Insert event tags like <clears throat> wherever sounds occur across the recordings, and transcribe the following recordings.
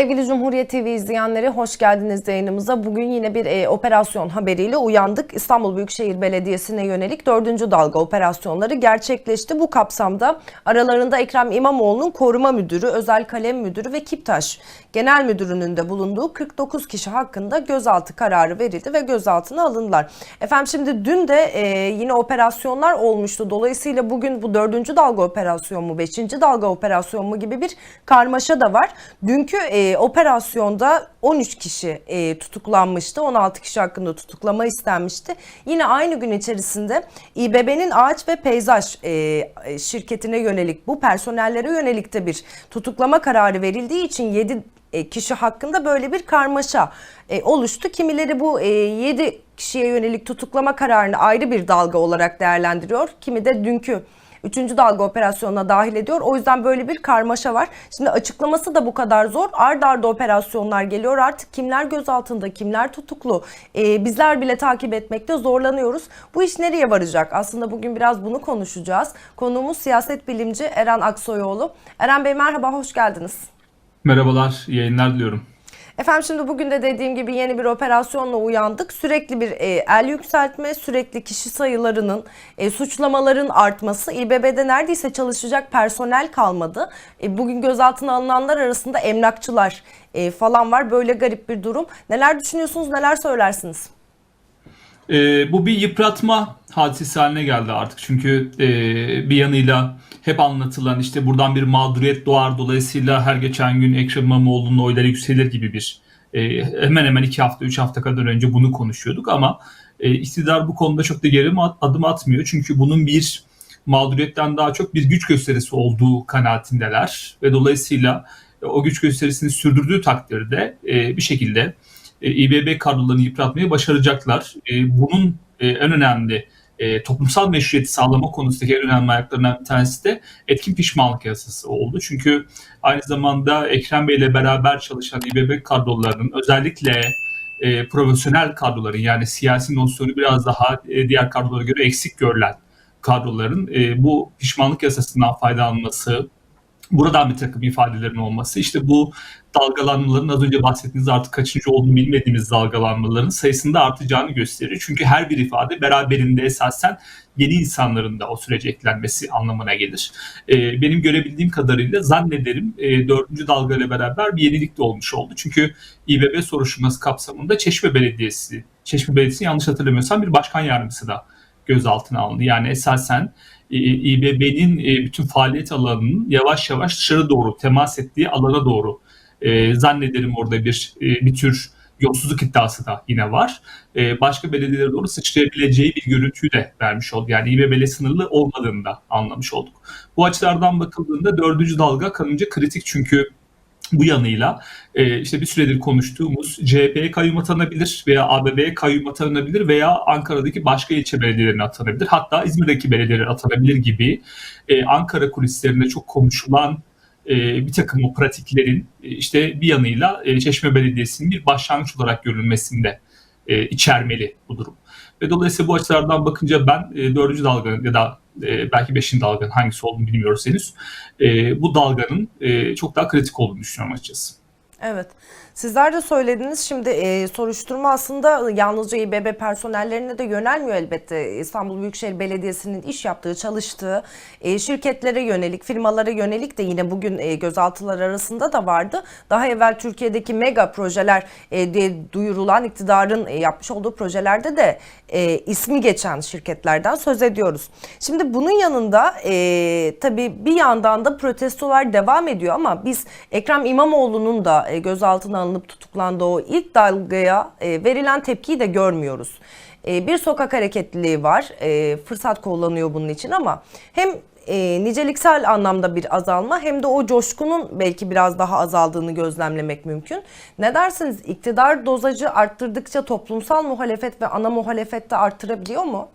Sevgili Cumhuriyet TV izleyenleri hoş geldiniz yayınımıza. Bugün yine bir e, operasyon haberiyle uyandık. İstanbul Büyükşehir Belediyesi'ne yönelik dördüncü dalga operasyonları gerçekleşti. Bu kapsamda aralarında Ekrem İmamoğlu'nun koruma müdürü, özel kalem müdürü ve Kiptaş genel müdürünün de bulunduğu 49 kişi hakkında gözaltı kararı verildi ve gözaltına alındılar. Efendim şimdi dün de e, yine operasyonlar olmuştu. Dolayısıyla bugün bu dördüncü dalga operasyon mu, beşinci dalga operasyon mu gibi bir karmaşa da var. Dünkü e, operasyonda 13 kişi e, tutuklanmıştı. 16 kişi hakkında tutuklama istenmişti. Yine aynı gün içerisinde İBB'nin ağaç ve peyzaj e, e, şirketine yönelik bu personellere yönelik de bir tutuklama kararı verildiği için 7 e, kişi hakkında böyle bir karmaşa e, oluştu. Kimileri bu e, 7 kişiye yönelik tutuklama kararını ayrı bir dalga olarak değerlendiriyor. Kimi de dünkü Üçüncü dalga operasyonuna dahil ediyor. O yüzden böyle bir karmaşa var. Şimdi açıklaması da bu kadar zor. Ard arda operasyonlar geliyor. Artık kimler gözaltında, kimler tutuklu? Ee, bizler bile takip etmekte zorlanıyoruz. Bu iş nereye varacak? Aslında bugün biraz bunu konuşacağız. Konuğumuz siyaset bilimci Eren Aksoyoğlu. Eren Bey merhaba, hoş geldiniz. Merhabalar, yayınlar diliyorum. Efendim şimdi bugün de dediğim gibi yeni bir operasyonla uyandık. Sürekli bir e, el yükseltme, sürekli kişi sayılarının, e, suçlamaların artması. İBB'de neredeyse çalışacak personel kalmadı. E, bugün gözaltına alınanlar arasında emlakçılar e, falan var. Böyle garip bir durum. Neler düşünüyorsunuz, neler söylersiniz? Ee, bu bir yıpratma hadisesi haline geldi artık. Çünkü e, bir yanıyla hep anlatılan işte buradan bir mağduriyet doğar dolayısıyla her geçen gün Ekrem İmamoğlu'nun oyları yükselir gibi bir e, hemen hemen iki hafta, üç hafta kadar önce bunu konuşuyorduk ama e, iktidar bu konuda çok da geri adım atmıyor. Çünkü bunun bir mağduriyetten daha çok bir güç gösterisi olduğu kanaatindeler ve dolayısıyla e, o güç gösterisini sürdürdüğü takdirde e, bir şekilde e, İBB kadrolarını yıpratmayı başaracaklar. E, bunun e, en önemli toplumsal meşruiyeti sağlama konusundaki en önemli ayaklarından bir tanesi de etkin pişmanlık yasası oldu. Çünkü aynı zamanda Ekrem Bey ile beraber çalışan İBB kadrolarının özellikle e, profesyonel kadroların yani siyasi nosyonu biraz daha e, diğer kadrolara göre eksik görülen kadroların e, bu pişmanlık yasasından faydalanması, buradan bir takım ifadelerin olması, işte bu dalgalanmaların az önce bahsettiğiniz artık kaçıncı olduğunu bilmediğimiz dalgalanmaların sayısında artacağını gösterir. Çünkü her bir ifade beraberinde esasen yeni insanların da o sürece eklenmesi anlamına gelir. Ee, benim görebildiğim kadarıyla zannederim e, dördüncü dalga ile beraber bir yenilik de olmuş oldu. Çünkü İBB soruşturması kapsamında Çeşme Belediyesi, Çeşme Belediyesi yanlış hatırlamıyorsam bir başkan yardımcısı da gözaltına alındı. Yani esasen İBB'nin e, bütün faaliyet alanının yavaş yavaş dışarı doğru temas ettiği alana doğru e, zannederim orada bir bir tür yolsuzluk iddiası da yine var. başka belediyelere doğru sıçrayabileceği bir görüntüyü de vermiş oldu. Yani İBB'le sınırlı olmadığını da anlamış olduk. Bu açılardan bakıldığında dördüncü dalga kanınca kritik çünkü bu yanıyla e, işte bir süredir konuştuğumuz CHP'ye kayyum atanabilir veya ABB'ye kayyum atanabilir veya Ankara'daki başka ilçe belediyelerine atanabilir. Hatta İzmir'deki belediyelere atanabilir gibi e, Ankara kulislerinde çok konuşulan e, bir takım o pratiklerin e, işte bir yanıyla e, Çeşme Belediyesi'nin bir başlangıç olarak görülmesinde e, içermeli bu durum. Ve dolayısıyla bu açılardan bakınca ben e, dördüncü dalganın ya da e, belki beşinci dalganın hangisi olduğunu bilmiyoruz henüz. E, bu dalganın e, çok daha kritik olduğunu düşünüyorum açıkçası. Evet. Sizler de söylediniz. Şimdi e, soruşturma aslında yalnızca İBB personellerine de yönelmiyor elbette. İstanbul Büyükşehir Belediyesi'nin iş yaptığı, çalıştığı e, şirketlere yönelik, firmalara yönelik de yine bugün e, gözaltılar arasında da vardı. Daha evvel Türkiye'deki mega projeler e, diye duyurulan iktidarın e, yapmış olduğu projelerde de e, ismi geçen şirketlerden söz ediyoruz. Şimdi bunun yanında e, tabii bir yandan da protestolar devam ediyor ama biz Ekrem İmamoğlu'nun da e, gözaltına alınıp tutuklandığı o ilk dalgaya e, verilen tepkiyi de görmüyoruz. E, bir sokak hareketliliği var. E, fırsat kullanıyor bunun için ama hem e, niceliksel anlamda bir azalma hem de o coşkunun belki biraz daha azaldığını gözlemlemek mümkün. Ne dersiniz iktidar dozajı arttırdıkça toplumsal muhalefet ve ana muhalefet de arttırabiliyor mu?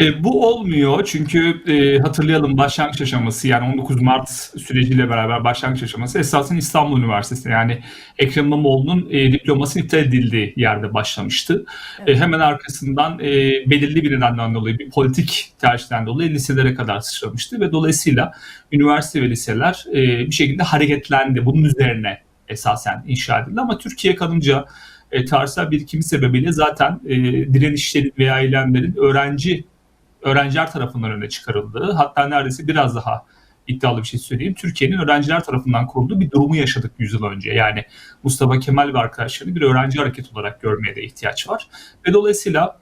E, bu olmuyor çünkü e, hatırlayalım başlangıç aşaması yani 19 Mart süreciyle beraber başlangıç aşaması esasında İstanbul Üniversitesi yani Ekrem İmamoğlu'nun e, diplomasının iptal edildiği yerde başlamıştı. E, evet. E, hemen arkasından e, belirli bir nedenden dolayı bir politik tercihten dolayı liselere kadar sıçramıştı ve dolayısıyla üniversite ve liseler e, bir şekilde hareketlendi. Bunun üzerine esasen inşa edildi ama Türkiye kalınca e, tarihsel birikimi sebebiyle zaten e, direnişlerin veya eylemlerin öğrenci öğrenciler tarafından öne çıkarıldığı hatta neredeyse biraz daha iddialı bir şey söyleyeyim. Türkiye'nin öğrenciler tarafından kurulduğu bir durumu yaşadık 100 yıl önce. Yani Mustafa Kemal ve arkadaşlarını bir öğrenci hareket olarak görmeye de ihtiyaç var. Ve dolayısıyla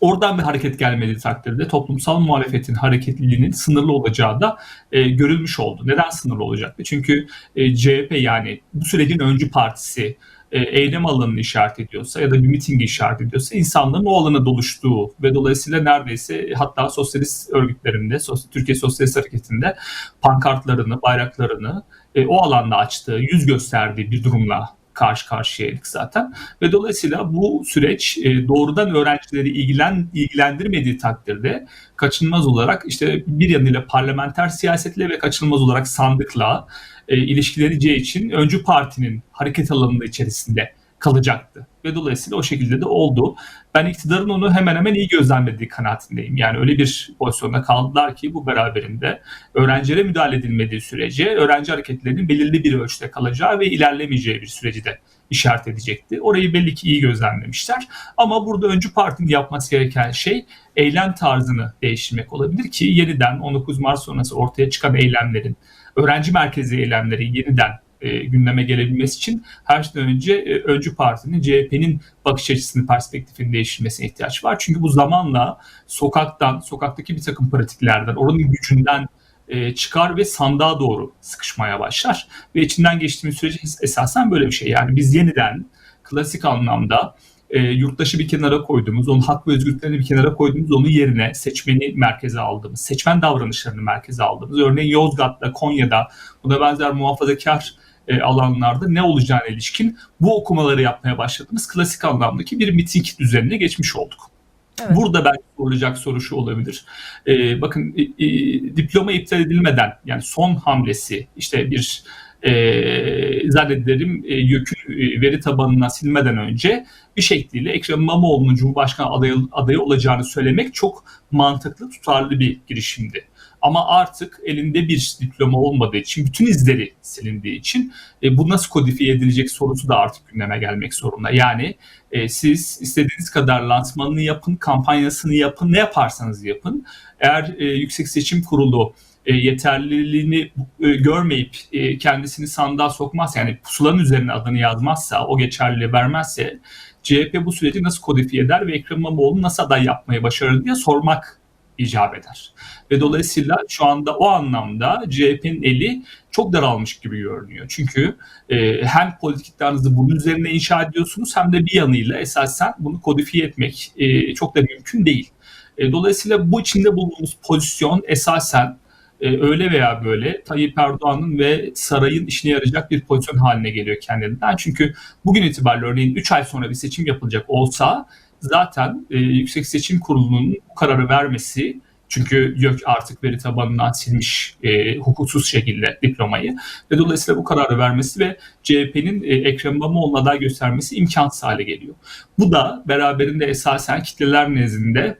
oradan bir hareket gelmediği takdirde toplumsal muhalefetin hareketliliğinin sınırlı olacağı da e, görülmüş oldu. Neden sınırlı olacaktı? Çünkü e, CHP yani bu sürecin öncü partisi eylem alanını işaret ediyorsa ya da bir mitingi işaret ediyorsa insanların o alana doluştuğu ve dolayısıyla neredeyse hatta sosyalist örgütlerinde, Türkiye Sosyalist Hareketi'nde pankartlarını, bayraklarını e, o alanda açtığı, yüz gösterdiği bir durumla karşı karşıyaydık zaten. Ve dolayısıyla bu süreç e, doğrudan öğrencileri ilgilen ilgilendirmediği takdirde kaçınılmaz olarak işte bir yanıyla parlamenter siyasetle ve kaçınılmaz olarak sandıkla e, ilişkileneceği için öncü partinin hareket alanında içerisinde kalacaktı. Ve dolayısıyla o şekilde de oldu. Ben iktidarın onu hemen hemen iyi gözlemlediği kanaatindeyim. Yani öyle bir pozisyonda kaldılar ki bu beraberinde öğrencilere müdahale edilmediği sürece öğrenci hareketlerinin belirli bir ölçüde kalacağı ve ilerlemeyeceği bir süreci de işaret edecekti. Orayı belli ki iyi gözlemlemişler. Ama burada öncü partinin yapması gereken şey eylem tarzını değiştirmek olabilir ki yeniden 19 Mart sonrası ortaya çıkan eylemlerin öğrenci merkezi eylemleri yeniden e, gündeme gelebilmesi için her şeyden önce e, öncü partinin CHP'nin bakış açısını, perspektifini değiştirmesine ihtiyaç var. Çünkü bu zamanla sokaktan, sokaktaki bir takım pratiklerden, oranın gücünden e, çıkar ve sandığa doğru sıkışmaya başlar. Ve içinden geçtiğimiz sürece es- esasen böyle bir şey. Yani biz yeniden klasik anlamda e, yurttaşı bir kenara koyduğumuz, onun hak ve özgürlüklerini bir kenara koyduğumuz, onun yerine seçmeni merkeze aldığımız, seçmen davranışlarını merkeze aldığımız, örneğin Yozgat'ta, Konya'da, buna benzer muhafazakar e, alanlarda ne olacağına ilişkin bu okumaları yapmaya başladığımız klasik anlamdaki bir miting düzenine geçmiş olduk. Evet. Burada belki sorulacak soru şu olabilir. Ee, bakın e, e, diploma iptal edilmeden yani son hamlesi işte bir e, zannederim e, YÖK'ün e, veri tabanına silmeden önce bir şekliyle Ekrem İmamoğlu'nun Cumhurbaşkanı adayı, adayı olacağını söylemek çok mantıklı, tutarlı bir girişimdi. Ama artık elinde bir diploma olmadığı için, bütün izleri silindiği için e, bu nasıl kodifiye edilecek sorusu da artık gündeme gelmek zorunda. Yani e, siz istediğiniz kadar lansmanını yapın, kampanyasını yapın, ne yaparsanız yapın. Eğer e, Yüksek Seçim Kurulu e, yeterliliğini e, görmeyip e, kendisini sandığa sokmaz yani pusulanın üzerine adını yazmazsa, o geçerliliği vermezse CHP bu süreci nasıl kodifiye eder ve Ekrem İmamoğlu nasıl aday yapmayı başarır diye sormak icap eder. Ve dolayısıyla şu anda o anlamda CHP'nin eli çok daralmış gibi görünüyor. Çünkü e, hem politik iddianızı bunun üzerine inşa ediyorsunuz hem de bir yanıyla esasen bunu kodifiye etmek e, çok da mümkün değil. E, dolayısıyla bu içinde bulunduğumuz pozisyon esasen e, öyle veya böyle Tayyip Erdoğan'ın ve sarayın işine yarayacak bir pozisyon haline geliyor kendinden. Çünkü bugün itibariyle örneğin 3 ay sonra bir seçim yapılacak olsa zaten e, Yüksek Seçim Kurulu'nun bu kararı vermesi çünkü YÖK artık veri tabanından silmiş e, hukuksuz şekilde diplomayı ve dolayısıyla bu kararı vermesi ve CHP'nin e, Ekrem İmamoğlu'na aday göstermesi imkansız hale geliyor. Bu da beraberinde esasen kitleler nezdinde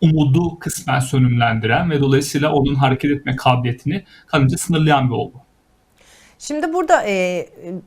umudu kısmen sönümlendiren ve dolayısıyla onun hareket etme kabiliyetini kanıca sınırlayan bir olgu. Şimdi burada e,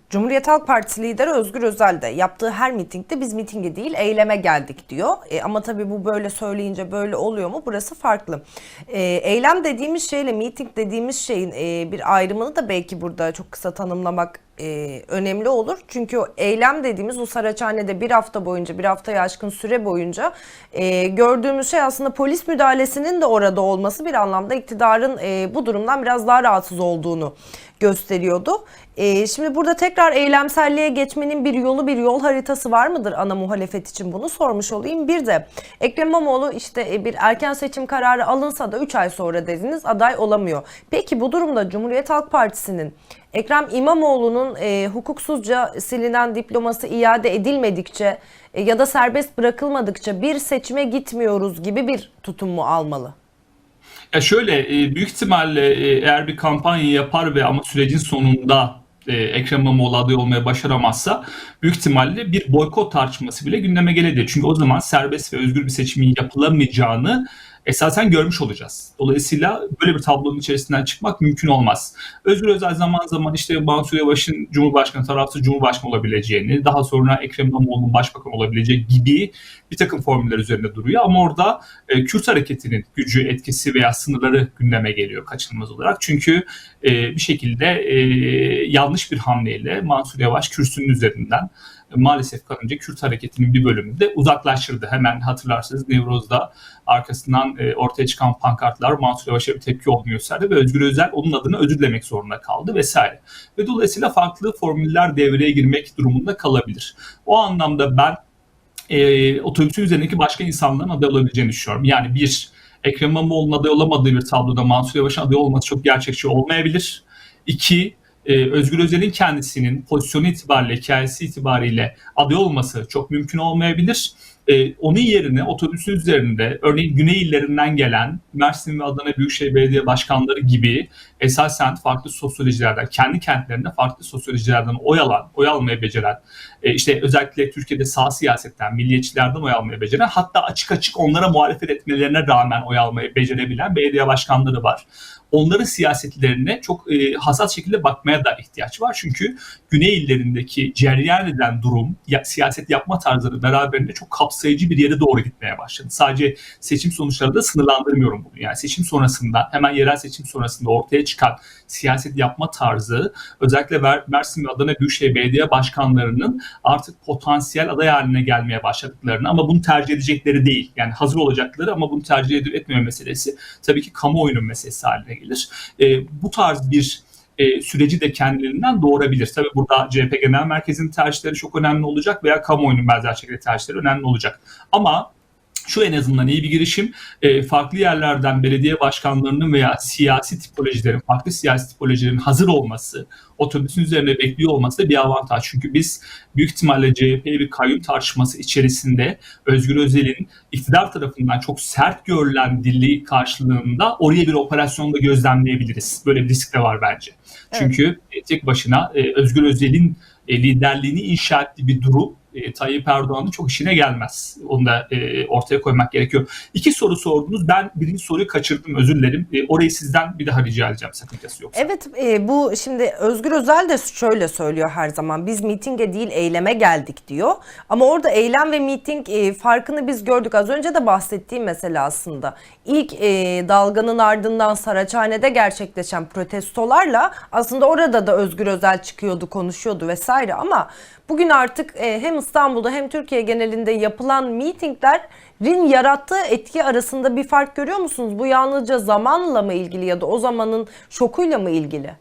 Cumhuriyet Halk Partisi lideri Özgür Özel de yaptığı her mitingde biz mitinge değil eyleme geldik diyor. E, ama tabii bu böyle söyleyince böyle oluyor mu? Burası farklı. E, eylem dediğimiz şeyle miting dediğimiz şeyin e, bir ayrımını da belki burada çok kısa tanımlamak e, önemli olur. Çünkü o eylem dediğimiz o Saraçhane'de bir hafta boyunca, bir haftaya aşkın süre boyunca e, gördüğümüz şey aslında polis müdahalesinin de orada olması bir anlamda iktidarın e, bu durumdan biraz daha rahatsız olduğunu gösteriyordu. E, şimdi burada tekrar eylemselliğe geçmenin bir yolu, bir yol haritası var mıdır ana muhalefet için bunu sormuş olayım. Bir de Ekrem İmamoğlu işte e, bir erken seçim kararı alınsa da 3 ay sonra dediniz aday olamıyor. Peki bu durumda Cumhuriyet Halk Partisi'nin Ekrem İmamoğlu'nun e, hukuksuzca silinen diploması iade edilmedikçe e, ya da serbest bırakılmadıkça bir seçime gitmiyoruz gibi bir tutum mu almalı? Ya şöyle e, büyük ihtimalle e, eğer bir kampanya yapar ve ama sürecin sonunda e, Ekrem İmamoğlu aday olmaya başaramazsa büyük ihtimalle bir boykot tartışması bile gündeme gelebilir. Çünkü o zaman serbest ve özgür bir seçimin yapılamayacağını esasen görmüş olacağız. Dolayısıyla böyle bir tablonun içerisinden çıkmak mümkün olmaz. Özgür Özel zaman zaman işte Mansur Yavaş'ın Cumhurbaşkanı tarafsız Cumhurbaşkanı olabileceğini, daha sonra Ekrem İmamoğlu'nun başbakan olabileceği gibi bir takım formüller üzerinde duruyor. Ama orada e, Kürt hareketinin gücü, etkisi veya sınırları gündeme geliyor kaçınılmaz olarak. Çünkü e, bir şekilde e, yanlış bir hamleyle Mansur Yavaş kürsünün üzerinden maalesef kalınca Kürt hareketinin bir bölümünü de uzaklaştırdı. Hemen hatırlarsınız Nevroz'da arkasından e, ortaya çıkan pankartlar Mansur Yavaş'a bir tepki olduğunu gösterdi ve Özgür Özel onun adına özür dilemek zorunda kaldı vesaire. Ve dolayısıyla farklı formüller devreye girmek durumunda kalabilir. O anlamda ben e, otobüsün üzerindeki başka insanların aday olabileceğini düşünüyorum. Yani bir, Ekrem İmamoğlu'nun aday olamadığı bir tabloda Mansur Yavaş'ın aday olması çok gerçekçi olmayabilir. İki, e, Özgür Özel'in kendisinin pozisyonu itibariyle, hikayesi itibariyle aday olması çok mümkün olmayabilir. E, onun yerine otobüsün üzerinde örneğin Güney illerinden gelen Mersin ve Adana Büyükşehir Belediye Başkanları gibi esasen farklı sosyolojilerden, kendi kentlerinde farklı sosyolojilerden oy alan, oy almaya beceren, e, işte özellikle Türkiye'de sağ siyasetten, milliyetçilerden oy almaya beceren, hatta açık açık onlara muhalefet etmelerine rağmen oy almayı becerebilen belediye başkanları var. Onların siyasetlerine çok e, hassas şekilde bakmaya da ihtiyaç var. Çünkü Güney illerindeki cereyan eden durum, ya, siyaset yapma tarzları beraberinde çok kapsayıcı bir yere doğru gitmeye başladı. Sadece seçim sonuçları da sınırlandırmıyorum bunu. Yani seçim sonrasında, hemen yerel seçim sonrasında ortaya çıkan siyaset yapma tarzı, özellikle Mersin ve Adana Büyükşehir Belediye Başkanlarının artık potansiyel aday haline gelmeye başladıklarını ama bunu tercih edecekleri değil. Yani hazır olacakları ama bunu tercih edip etmeme meselesi tabii ki kamuoyunun meselesi haline gelir. E, bu tarz bir e, süreci de kendilerinden doğurabilir. Tabii burada CHP Genel Merkezi'nin tercihleri çok önemli olacak veya kamuoyunun benzer şekilde tercihleri önemli olacak. Ama şu en azından iyi bir girişim. E, farklı yerlerden belediye başkanlarının veya siyasi tipolojilerin, farklı siyasi tipolojilerin hazır olması, otobüsün üzerine bekliyor olması da bir avantaj. Çünkü biz büyük ihtimalle CHP'ye bir kayyum tartışması içerisinde Özgür Özel'in iktidar tarafından çok sert görülen dili karşılığında oraya bir operasyonda gözlemleyebiliriz. Böyle bir risk de var bence. Çünkü evet. tek başına e, Özgür Özel'in e, liderliğini inşa ettiği bir durum e, Tayyip Erdoğan'ın çok işine gelmez. Onu da e, ortaya koymak gerekiyor. İki soru sordunuz. Ben birinci soruyu kaçırdım özür dilerim. E, orayı sizden bir daha rica edeceğim sakıncası yoksa. Evet e, bu şimdi Özgür Özel de şöyle söylüyor her zaman. Biz mitinge değil eyleme geldik diyor. Ama orada eylem ve miting e, farkını biz gördük. Az önce de bahsettiğim mesele aslında. İlk e, dalganın ardından Saraçhane'de gerçekleşen protestolarla aslında orada da Özgür Özel çıkıyordu, konuşuyordu vesaire ama bugün artık e, hem İstanbul'da hem Türkiye genelinde yapılan mitinglerin yarattığı etki arasında bir fark görüyor musunuz? Bu yalnızca zamanla mı ilgili ya da o zamanın şokuyla mı ilgili?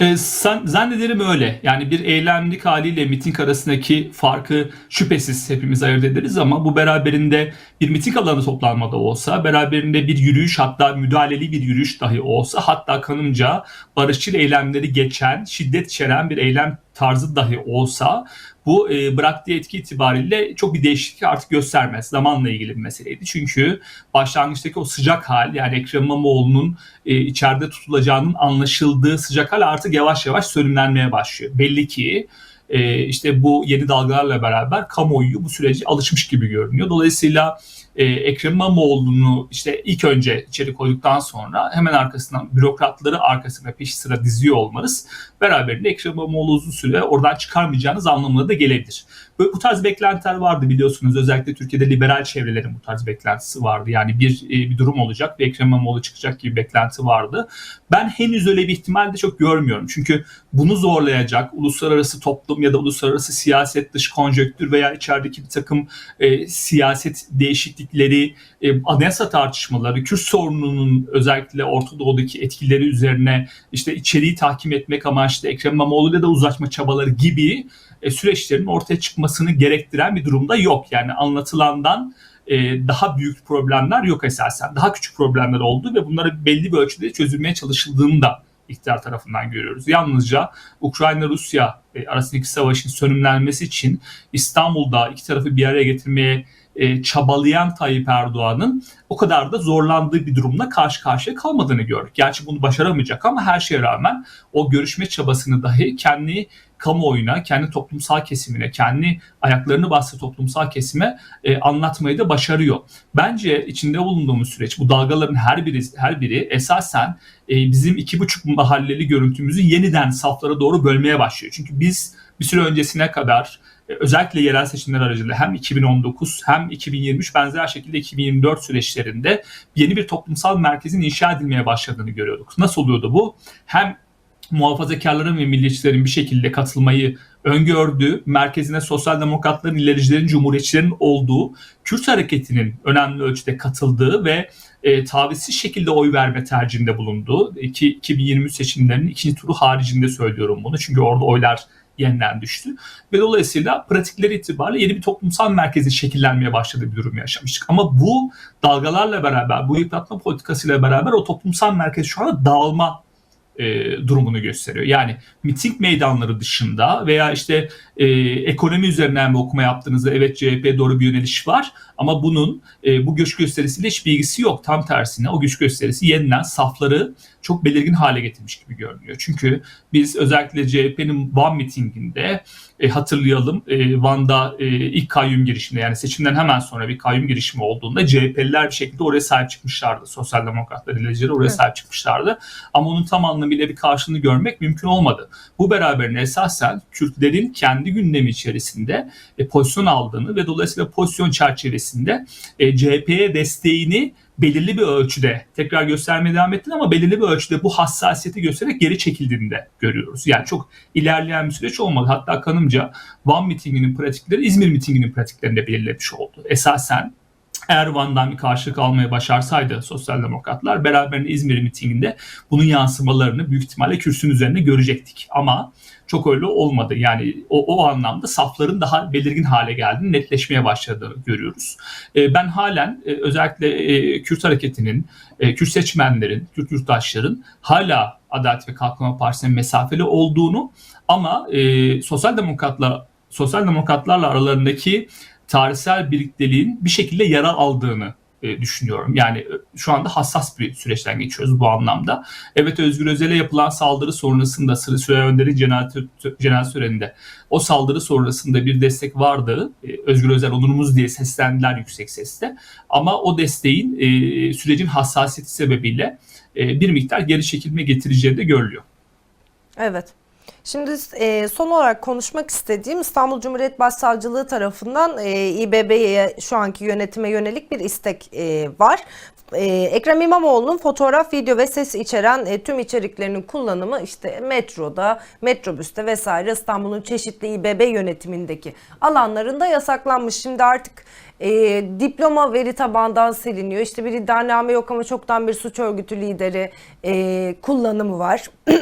E, zannederim öyle. Yani bir eylemlik haliyle miting arasındaki farkı şüphesiz hepimiz ayırt ederiz ama bu beraberinde bir miting alanı toplanmada olsa, beraberinde bir yürüyüş hatta müdahaleli bir yürüyüş dahi olsa hatta kanımca barışçıl eylemleri geçen, şiddet içeren bir eylem tarzı dahi olsa bu e, bıraktığı etki itibariyle çok bir değişiklik artık göstermez. Zamanla ilgili bir meseleydi. Çünkü başlangıçtaki o sıcak hal yani Ekrem İmamoğlu'nun e, içeride tutulacağının anlaşıldığı sıcak hal artık yavaş yavaş sönümlenmeye başlıyor. Belli ki e, işte bu yeni dalgalarla beraber kamuoyu bu süreci alışmış gibi görünüyor. Dolayısıyla e, Ekrem İmamoğlu'nu işte ilk önce içeri koyduktan sonra hemen arkasından bürokratları arkasına peş sıra diziyor olmanız beraberinde Ekrem İmamoğlu uzun süre oradan çıkarmayacağınız anlamına da gelebilir. Bu tarz beklentiler vardı biliyorsunuz. Özellikle Türkiye'de liberal çevrelerin bu tarz beklentisi vardı. Yani bir e, bir durum olacak ve Ekrem İmamoğlu çıkacak gibi beklenti vardı. Ben henüz öyle bir ihtimal de çok görmüyorum. Çünkü bunu zorlayacak uluslararası toplum ya da uluslararası siyaset dış konjöktür veya içerideki bir takım e, siyaset değişiklikleri, e, anayasa tartışmaları, Kürt sorununun özellikle Orta Doğu'daki etkileri üzerine işte içeriği tahkim etmek amaçlı Ekrem İmamoğlu ile de uzlaşma çabaları gibi e, süreçlerin ortaya çıkmasını gerektiren bir durumda yok. Yani anlatılandan e, daha büyük problemler yok esasen. Daha küçük problemler oldu ve bunları belli bir ölçüde çözülmeye çalışıldığını da iktidar tarafından görüyoruz. Yalnızca Ukrayna-Rusya e, arasındaki savaşın sönümlenmesi için İstanbul'da iki tarafı bir araya getirmeye e, çabalayan Tayyip Erdoğan'ın o kadar da zorlandığı bir durumla karşı karşıya kalmadığını gördük. Gerçi bunu başaramayacak ama her şeye rağmen o görüşme çabasını dahi kendi kamuoyuna, kendi toplumsal kesimine, kendi ayaklarını bastığı toplumsal kesime e, anlatmayı da başarıyor. Bence içinde bulunduğumuz süreç bu dalgaların her biri her biri esasen e, bizim iki buçuk mahalleli görüntümüzü yeniden saflara doğru bölmeye başlıyor. Çünkü biz bir süre öncesine kadar özellikle yerel seçimler aracılığıyla hem 2019 hem 2023 benzer şekilde 2024 süreçlerinde yeni bir toplumsal merkezin inşa edilmeye başladığını görüyorduk. Nasıl oluyordu bu? Hem muhafazakarların ve milliyetçilerin bir şekilde katılmayı öngördüğü, merkezine sosyal demokratların, ilericilerin, cumhuriyetçilerin olduğu, Kürt hareketinin önemli ölçüde katıldığı ve e, tavizsiz şekilde oy verme tercihinde bulunduğu, iki, 2023 seçimlerinin ikinci turu haricinde söylüyorum bunu. Çünkü orada oylar yeniden düştü. Ve dolayısıyla pratikleri itibariyle yeni bir toplumsal merkezin şekillenmeye başladığı bir durum yaşamıştık. Ama bu dalgalarla beraber, bu yıpratma politikasıyla beraber o toplumsal merkez şu anda dağılma e, durumunu gösteriyor. Yani miting meydanları dışında veya işte e, ekonomi üzerinden bir okuma yaptığınızda evet CHP doğru bir yöneliş var ama bunun e, bu göç gösterisiyle hiç bilgisi yok. Tam tersine o göç gösterisi yeniden safları çok belirgin hale getirmiş gibi görünüyor. Çünkü biz özellikle CHP'nin Van mitinginde e, hatırlayalım e, Van'da e, ilk kayyum girişiminde yani seçimden hemen sonra bir kayyum girişimi olduğunda CHP'liler bir şekilde oraya sahip çıkmışlardı. Sosyal demokratlar, ilericiler oraya evet. sahip çıkmışlardı. Ama onun tam anlamıyla bir karşılığını görmek mümkün olmadı. Bu beraberinde esasen Kürtlerin kendi gündemi içerisinde e, pozisyon aldığını ve dolayısıyla pozisyon çerçevesinde e, CHP'ye desteğini belirli bir ölçüde tekrar göstermeye devam ettin ama belirli bir ölçüde bu hassasiyeti göstererek geri çekildiğini de görüyoruz. Yani çok ilerleyen bir süreç olmadı. Hatta kanımca Van mitinginin pratikleri İzmir mitinginin pratiklerinde belirlemiş oldu. Esasen eğer Van'dan bir karşılık almaya başarsaydı sosyal demokratlar beraberinde İzmir mitinginde bunun yansımalarını büyük ihtimalle kürsünün üzerinde görecektik. Ama çok öyle olmadı. Yani o, o anlamda safların daha belirgin hale geldiğini, netleşmeye başladığını görüyoruz. E, ben halen e, özellikle e, Kürt hareketinin, e, Kürt seçmenlerin, Kürt yurttaşların hala Adalet ve Kalkınma Partisi'ne mesafeli olduğunu ama e, sosyal demokratla sosyal demokratlarla aralarındaki tarihsel birlikteliğin bir şekilde yara aldığını e, düşünüyorum. Yani e, şu anda hassas bir süreçten geçiyoruz bu anlamda. Evet Özgür Özel'e yapılan saldırı sonrasında Sırı Süre Önder'in cenaze töreninde o saldırı sonrasında bir destek vardı. E, Özgür Özel onurumuz diye seslendiler yüksek sesle. Ama o desteğin sürecin hassasiyeti sebebiyle bir miktar geri çekilme getireceği de görülüyor. Evet. Şimdi e, son olarak konuşmak istediğim İstanbul Cumhuriyet Başsavcılığı tarafından e, İBB'ye şu anki yönetime yönelik bir istek e, var. Ee, Ekrem İmamoğlu'nun fotoğraf, video ve ses içeren e, tüm içeriklerinin kullanımı işte metroda, metrobüste vesaire İstanbul'un çeşitli İBB yönetimindeki alanlarında yasaklanmış. Şimdi artık e, diploma veri tabandan siliniyor. İşte bir iddianame yok ama çoktan bir suç örgütü lideri e, kullanımı var. <clears throat>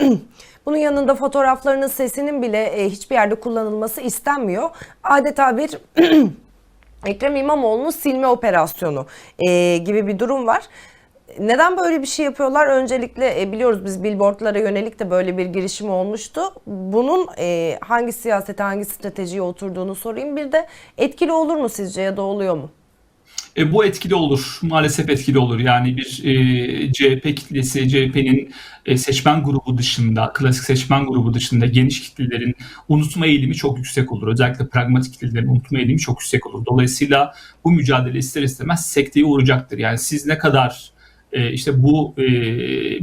Bunun yanında fotoğraflarının sesinin bile e, hiçbir yerde kullanılması istenmiyor. Adeta bir <clears throat> Ekrem İmamoğlu'nun silme operasyonu e, gibi bir durum var. Neden böyle bir şey yapıyorlar? Öncelikle e, biliyoruz biz billboardlara yönelik de böyle bir girişim olmuştu. Bunun hangi siyasete, hangi stratejiye oturduğunu sorayım. Bir de etkili olur mu sizce ya da oluyor mu? E, bu etkili olur. Maalesef etkili olur. Yani bir e, CHP kitlesi, CHP'nin e, seçmen grubu dışında, klasik seçmen grubu dışında geniş kitlelerin unutma eğilimi çok yüksek olur. Özellikle pragmatik kitlelerin unutma eğilimi çok yüksek olur. Dolayısıyla bu mücadele ister istemez sekteye uğrayacaktır. Yani siz ne kadar e, işte bu e,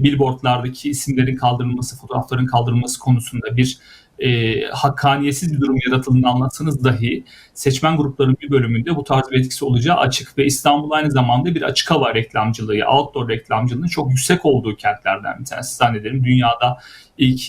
billboardlardaki isimlerin kaldırılması, fotoğrafların kaldırılması konusunda bir e, hakkaniyetsiz bir durum yaratıldığını anlatsanız dahi seçmen gruplarının bir bölümünde bu tarz bir etkisi olacağı açık ve İstanbul aynı zamanda bir açık hava reklamcılığı, outdoor reklamcılığının çok yüksek olduğu kentlerden bir tanesi zannederim. Dünyada ilk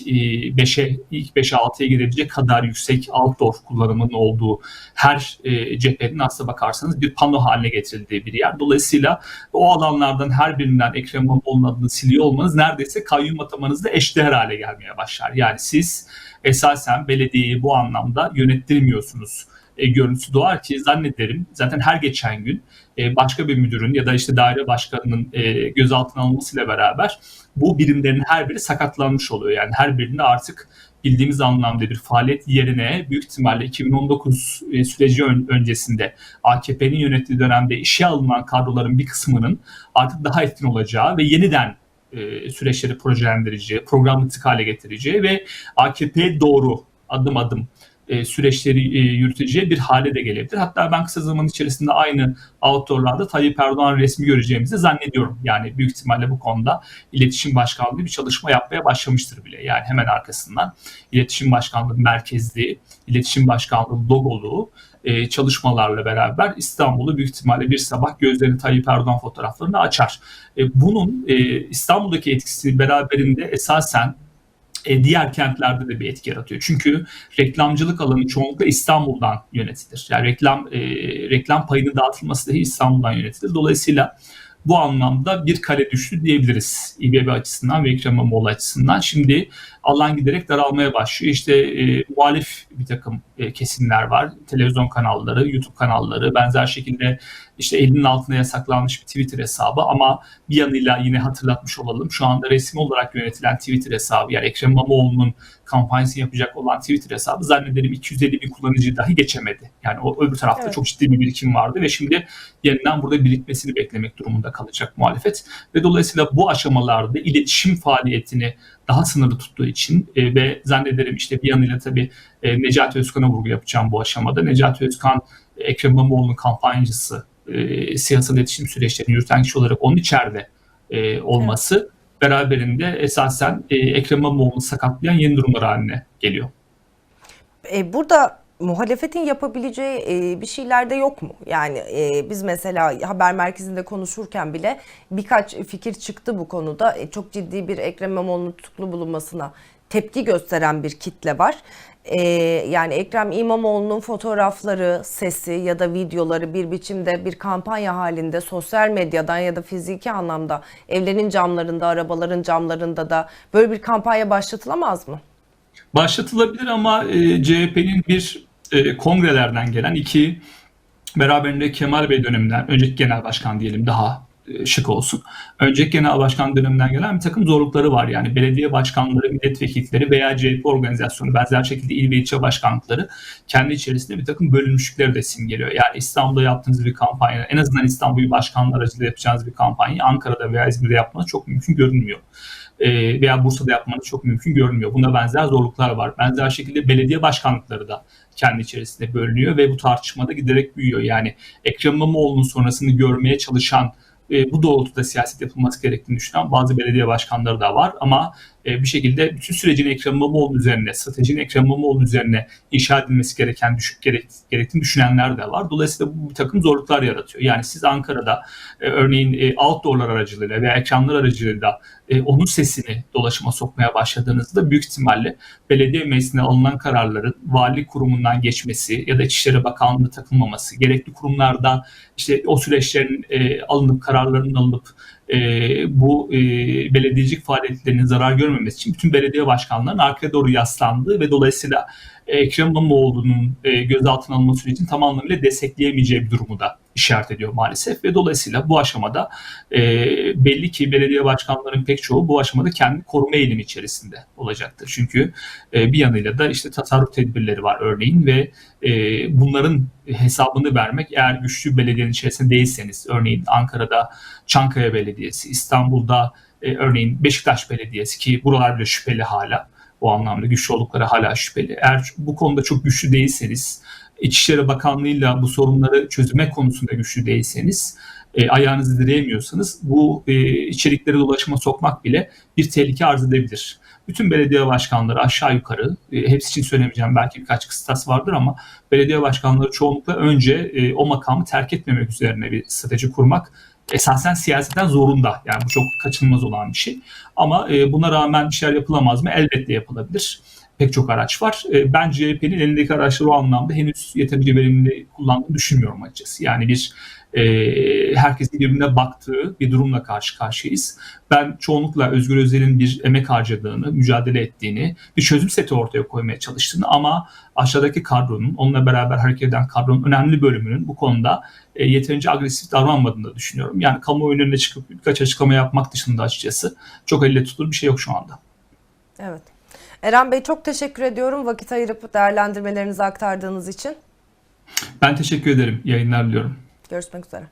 5'e ilk 5'e 6'ya girebilecek kadar yüksek outdoor kullanımının olduğu her e, cephenin aslına bakarsanız bir pano haline getirildiği bir yer. Dolayısıyla o alanlardan her birinden Ekrem İmamoğlu'nun adını siliyor olmanız neredeyse kayyum atamanızda eşdeğer hale gelmeye başlar. Yani siz esasen belediyeyi bu anlamda yönettirmiyorsunuz e, görüntüsü doğar ki zannederim zaten her geçen gün e, başka bir müdürün ya da işte daire başkanının e, gözaltına alınmasıyla beraber bu birimlerin her biri sakatlanmış oluyor. Yani her birinde artık bildiğimiz anlamda bir faaliyet yerine büyük ihtimalle 2019 e, süreci ön- öncesinde AKP'nin yönettiği dönemde işe alınan kadroların bir kısmının artık daha etkin olacağı ve yeniden e, süreçleri projelendireceği, programmatik hale getireceği ve AKP'ye doğru adım adım e, süreçleri e, yürüteceği bir hale de gelebilir. Hatta ben kısa zaman içerisinde aynı outdoorlarda Tayyip Erdoğan resmi göreceğimizi zannediyorum. Yani büyük ihtimalle bu konuda iletişim başkanlığı bir çalışma yapmaya başlamıştır bile. Yani hemen arkasından iletişim başkanlığı merkezli, iletişim başkanlığı logolu e, çalışmalarla beraber İstanbul'u büyük ihtimalle bir sabah gözlerini Tayyip Erdoğan fotoğraflarını açar. E, bunun İstanbul'daki etkisi beraberinde esasen e, diğer kentlerde de bir etki yaratıyor. Çünkü reklamcılık alanı çoğunlukla İstanbul'dan yönetilir. Yani reklam e, reklam payının dağıtılması dahi İstanbul'dan yönetilir. Dolayısıyla bu anlamda bir kale düştü diyebiliriz İBB açısından ve Ekrem İmamoğlu açısından. Şimdi alan giderek daralmaya başlıyor. İşte e, muhalif bir takım e, kesimler var. Televizyon kanalları, YouTube kanalları, benzer şekilde işte elinin altında yasaklanmış bir Twitter hesabı ama bir yanıyla yine hatırlatmış olalım. Şu anda resmi olarak yönetilen Twitter hesabı yani Ekrem İmamoğlu'nun kampanyasını yapacak olan Twitter hesabı zannederim 250 bin kullanıcıyı dahi geçemedi. Yani o öbür tarafta Evet. çok ciddi bir birikim vardı ve şimdi yeniden burada birikmesini beklemek durumunda kalacak muhalefet. Ve dolayısıyla bu aşamalarda iletişim faaliyetini daha sınırlı tuttuğu için e, ve zannederim işte bir yanıyla tabii e, Necati Özkan'a vurgu yapacağım bu aşamada. Necati Özkan Ekrem İmamoğlu'nun kampanyacısı, e, siyasal iletişim süreçlerini yürüten kişi olarak onun içeride e, olması beraberinde esasen e, Ekrem İmamoğlu'nu sakatlayan yeni durumlar haline geliyor. E, burada muhalefetin yapabileceği e, bir şeyler de yok mu? Yani e, biz mesela haber merkezinde konuşurken bile birkaç fikir çıktı bu konuda. E, çok ciddi bir Ekrem İmamoğlu'nun tutuklu bulunmasına tepki gösteren bir kitle var. E, yani Ekrem İmamoğlu'nun fotoğrafları, sesi ya da videoları bir biçimde bir kampanya halinde sosyal medyadan ya da fiziki anlamda evlerin camlarında, arabaların camlarında da böyle bir kampanya başlatılamaz mı? Başlatılabilir ama e, CHP'nin bir e, kongrelerden gelen iki beraberinde Kemal Bey döneminden önceki genel başkan diyelim daha şık olsun. Önceki genel başkan döneminden gelen bir takım zorlukları var. Yani belediye başkanları, milletvekilleri veya CHP organizasyonu benzer şekilde il ve ilçe başkanlıkları kendi içerisinde bir takım bölünmüşlükleri de simgeliyor. Yani İstanbul'da yaptığınız bir kampanya, en azından İstanbul İl Başkanlığı aracılığıyla yapacağınız bir kampanyayı Ankara'da veya İzmir'de yapmanız çok mümkün görünmüyor e, veya Bursa'da yapmanız çok mümkün görünmüyor. Buna benzer zorluklar var. Benzer şekilde belediye başkanlıkları da kendi içerisinde bölünüyor ve bu tartışmada giderek büyüyor. Yani Ekrem İmamoğlu'nun sonrasını görmeye çalışan e, bu doğrultuda siyaset yapılması gerektiğini düşünen bazı belediye başkanları da var. Ama bir şekilde bütün sürecin Ekrem İmamoğlu üzerine, stratejinin Ekrem İmamoğlu üzerine inşa edilmesi gereken düşük gerek, gerektiğini düşünenler de var. Dolayısıyla bu bir takım zorluklar yaratıyor. Yani siz Ankara'da e, örneğin e, outdoorlar aracılığıyla veya ekranlar aracılığıyla e, onun sesini dolaşıma sokmaya başladığınızda büyük ihtimalle belediye meclisine alınan kararların vali kurumundan geçmesi ya da İçişleri Bakanlığı takılmaması, gerekli kurumlarda işte o süreçlerin e, alınıp kararlarının alınıp e, bu e, belediyecilik faaliyetlerinin zarar görmemesi için bütün belediye başkanlarının arkaya doğru yaslandığı ve dolayısıyla Ekrem İmamoğlu'nun e, gözaltına alınma sürecini tam anlamıyla destekleyemeyeceği bir durumu da işaret ediyor maalesef ve dolayısıyla bu aşamada e, belli ki belediye başkanlarının pek çoğu bu aşamada kendi koruma eğilimi içerisinde olacaktır. Çünkü e, bir yanıyla da işte tasarruf tedbirleri var örneğin ve e, bunların hesabını vermek eğer güçlü belediyenin içerisinde değilseniz örneğin Ankara'da Çankaya Belediyesi, İstanbul'da e, örneğin Beşiktaş Belediyesi ki buralar bile şüpheli hala o anlamda güçlü oldukları hala şüpheli. Eğer bu konuda çok güçlü değilseniz İçişleri Bakanlığı'yla bu sorunları çözüme konusunda güçlü değilseniz, e, ayağınızı direyemiyorsanız bu e, içerikleri dolaşıma sokmak bile bir tehlike arz edebilir. Bütün belediye başkanları aşağı yukarı, e, hepsi için söylemeyeceğim belki birkaç kıstas vardır ama belediye başkanları çoğunlukla önce e, o makamı terk etmemek üzerine bir strateji kurmak esasen siyaseten zorunda. Yani bu çok kaçınılmaz olan bir şey. Ama e, buna rağmen bir şeyler yapılamaz mı? Elbette yapılabilir pek çok araç var. E, Ben CHP'nin elindeki araçları o anlamda henüz yeterince verimli kullandığını düşünmüyorum açıkçası. Yani bir e, herkesin birbirine baktığı bir durumla karşı karşıyayız. Ben çoğunlukla Özgür Özel'in bir emek harcadığını, mücadele ettiğini, bir çözüm seti ortaya koymaya çalıştığını ama aşağıdaki kadronun, onunla beraber hareket eden kadronun önemli bölümünün bu konuda e, yeterince agresif davranmadığını da düşünüyorum. Yani kamuoyu önüne çıkıp birkaç açıklama yapmak dışında açıkçası çok elle tutulur bir şey yok şu anda. Evet. Eren Bey çok teşekkür ediyorum vakit ayırıp değerlendirmelerinizi aktardığınız için. Ben teşekkür ederim. Yayınlar diliyorum. Görüşmek üzere.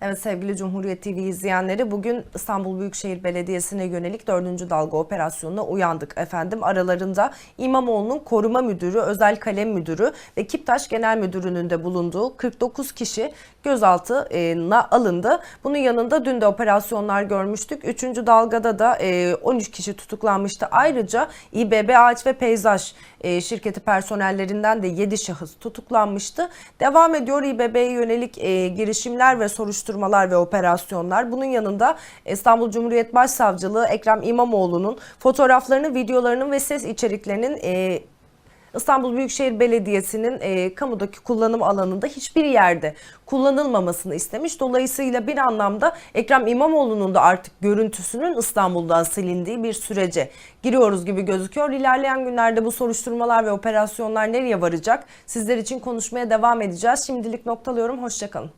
Evet sevgili Cumhuriyet TV izleyenleri bugün İstanbul Büyükşehir Belediyesi'ne yönelik 4. dalga operasyonuna uyandık efendim. Aralarında İmamoğlu'nun koruma müdürü, özel kalem müdürü ve Kiptaş Genel Müdürü'nün de bulunduğu 49 kişi gözaltına alındı. Bunun yanında dün de operasyonlar görmüştük. 3. dalgada da e, 13 kişi tutuklanmıştı. Ayrıca İBB Ağaç ve Peyzaj e, şirketi personellerinden de 7 şahıs tutuklanmıştı. Devam ediyor İBB'ye yönelik e, girişimler ve soruşturmalar ve operasyonlar. Bunun yanında İstanbul Cumhuriyet Başsavcılığı Ekrem İmamoğlu'nun fotoğraflarını, videolarının ve ses içeriklerinin e, İstanbul Büyükşehir Belediyesi'nin e, kamudaki kullanım alanında hiçbir yerde kullanılmamasını istemiş. Dolayısıyla bir anlamda Ekrem İmamoğlu'nun da artık görüntüsünün İstanbul'dan silindiği bir sürece giriyoruz gibi gözüküyor. İlerleyen günlerde bu soruşturmalar ve operasyonlar nereye varacak? Sizler için konuşmaya devam edeceğiz. Şimdilik noktalıyorum. Hoşçakalın.